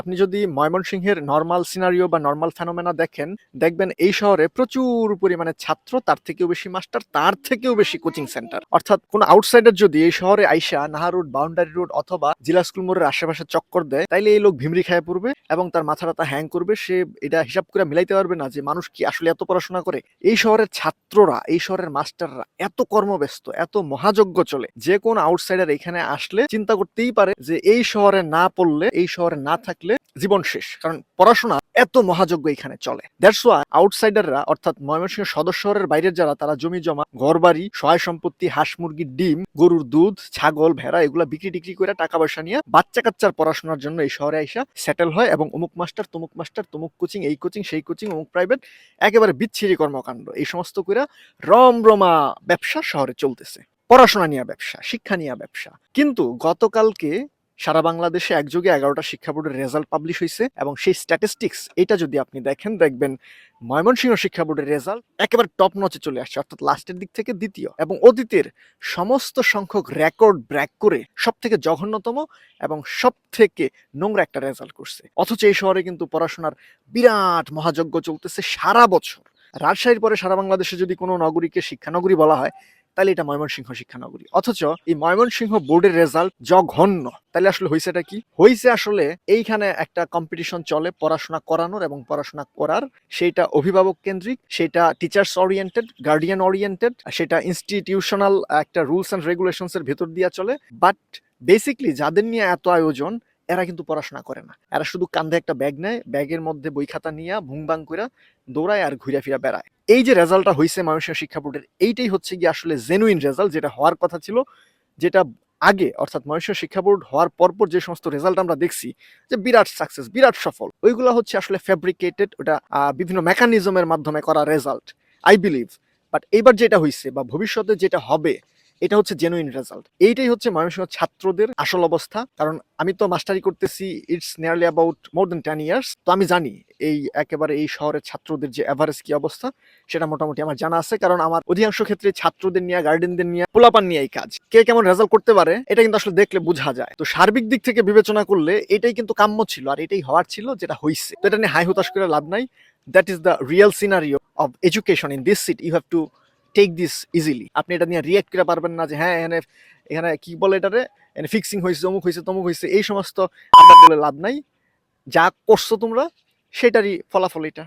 আপনি যদি ময়মনসিংহের নর্মাল সিনারিও বা নর্মাল ফেনোমেনা দেখেন, দেখবেন এই শহরে প্রচুর পরিমাণে ছাত্র, তার থেকেও বেশি মাস্টার তার থেকেও বেশি কোচিং সেন্টার অর্থাৎ কোনো আউটসাইডার যদি এই শহরে আইসা নাহা রোড বাউন্ডারি রোড অথবা জিলা স্কুল মোড়ের আশেপাশে চক্কর দেয়, তাইলে এই লোক ভিমরি খায় পড়বে এবং তার মাথাটা তা হ্যাং করবে। সে এটা হিসাব করে মিলাইতে পারবে না যে মানুষ কি আসলে এত পড়াশোনা করে। এই শহরের ছাত্ররা, এই শহরের মাস্টাররা এত কর্মব্যস্ত, এত মহাযজ্ঞ চলে, যে কোন আউটসাইডার এখানে আসলে চিন্তা করতেই পারে যে এই শহরে না পড়লে, এই শহরে না থাকলে জীবন শেষ। কারণ পড়াশোনা এত মহাযজ্ঞ এখানে চলে। দ্যাটস ওয়াই আউটসাইডাররা অর্থাৎ ময়মনসিংহ সদর শহরের বাইরের যারা, তারা জমি জমা ঘরবাড়ি সহায় সম্পত্তি হাঁস মুরগির ডিম, গরুর দুধ, ছাগল, ভেড়া, এগুলা বিক্রি টিক্রি করে টাকা পয়সা নিয়ে বাচ্চা কাচ্চার পড়াশোনার জন্য এই শহরে আইসা সেটেল হয় এবং অমুক মাস্টার, তমুক মাস্টার, তমুক কোচিং, এই কোচিং, সেই কোচিং, অমুক প্রাইভেট একেবারে বিচ্ছিরি কর্মকাণ্ড। এই সমস্ত করে রমরমা ব্যবসা শহরে চলতেছে। পড়াশোনা নিয়ে ব্যবসা, শিক্ষা নিয়ে ব্যবসা। কিন্তু গতকালকে সারা বাংলাদেশে একযোগে এগারোটা শিক্ষা বোর্ডের রেজাল্ট পাবলিশ হয়েছে এবং সেই স্ট্যাটিস্টিক্স এটা যদি আপনি দেখেন, দেখবেন ময়মনসিংহ শিক্ষা বোর্ডের রেজাল্ট একেবারে টপ নচে চলে আসছে, অর্থাৎ লাস্টের দিক থেকে দ্বিতীয় এবং অতীতের সমস্ত সংখ্যক রেকর্ড ব্র্যাক করে সব থেকে জঘন্যতম এবং সব থেকে নোংরা একটা রেজাল্ট করছে। অথচ এই শহরে কিন্তু পড়াশোনার বিরাট মহাযজ্ঞ চলতেছে সারা বছর। রাজশাহীর পরে সারা বাংলাদেশে যদি কোনো নগরীকে শিক্ষানগরী বলা হয় তাহলে এটা ময়মনসিংহ শিক্ষানগরী। অথচ এই ময়মনসিংহ বোর্ডের রেজাল্ট জঘন্য। তাহলে আসলে হয়েছেটা কি? হয়েছে আসলে এইখানে একটা কম্পিটিশন চলে পড়াশোনা করানোর এবং পড়াশোনা করার। সেটা অভিভাবক কেন্দ্রিক, সেটা টিচার্স ওরিয়েন্টেড গার্ডিয়ান ওরিয়েন্টেড সেটা ইনস্টিটিউশনাল একটা রুলস অ্যান্ড রেগুলেশনস এর ভেতর দিয়া চলে। বাট বেসিকলি যাদের নিয়ে এত আয়োজন, এরা কিন্তু পড়াশোনা করে না। এরা শুধু কান্ধে একটা ব্যাগ নেয় ব্যাগের মধ্যে বই খাতা নিয়ে ভুংবাং করে দৌড়ায় আর ঘুরে ফিরা বেড়ায়। এই যে রেজাল্টটা হয়েছে ময়মনসিংহ শিক্ষা বোর্ডের, এইটাই হচ্ছে গিয়ে আসলে জেনুইন রেজাল্ট যেটা হওয়ার কথা ছিল, যেটা আগে, অর্থাৎ ময়মনসিংহ শিক্ষা বোর্ড হওয়ার পরপর যে সমস্ত রেজাল্ট আমরা দেখছি, যে বিরাট সাকসেস বিরাট সফল, ওইগুলো হচ্ছে আসলে ফ্যাব্রিকেটেড ওটা বিভিন্ন মেকানিজমের মাধ্যমে করা রেজাল্ট আই বিলিভ বাট এইবার যেটা হয়েছে বা ভবিষ্যতে যেটা হবে এটা হচ্ছে জেনুইন রেজাল্ট এইটাই হচ্ছে ময়মনসিংহ ছাত্রদের আসল অবস্থা। কারণ আমি তো মাস্টারি করতেছি it's nearly about more than ten years তো আমি জানি এই একেবারে এই শহরের ছাত্রদের যে অ্যাভারেজ কি অবস্থা, সেটা মোটামুটি আমার জানা আছে। কারণ আমার অধিকাংশ ক্ষেত্রে ছাত্রদের নিয়ে গার্ডেনদের নিয়ে, পোলাপান নিয়ে এই কাজ। কে কেমন রেজাল্ট করতে পারে, এটা কিন্তু আসলে দেখলে বোঝা যায়। তো সার্বিক দিক থেকে বিবেচনা করলে এটাই কিন্তু কাম্য ছিল আর এটাই হওয়ার ছিল যেটা হয়েছে তো এটা নিয়ে হাই হতাশ করে লাভ নাই। That is the real scenario of education in this seat you have to take this easily আপনি এটা নিয়ে রিয়েক্ট করে পারবেন না যে হ্যাঁ এখানে এখানে কি বলে এটারে? এখানে ফিক্সিং হয়েছে, অমুক হয়েছে, তমুক হয়েছে, এই সমস্ত আড্ডা বলে লাভ নাই। যা করছ তোমরা, সেটারই ফলাফল এটা।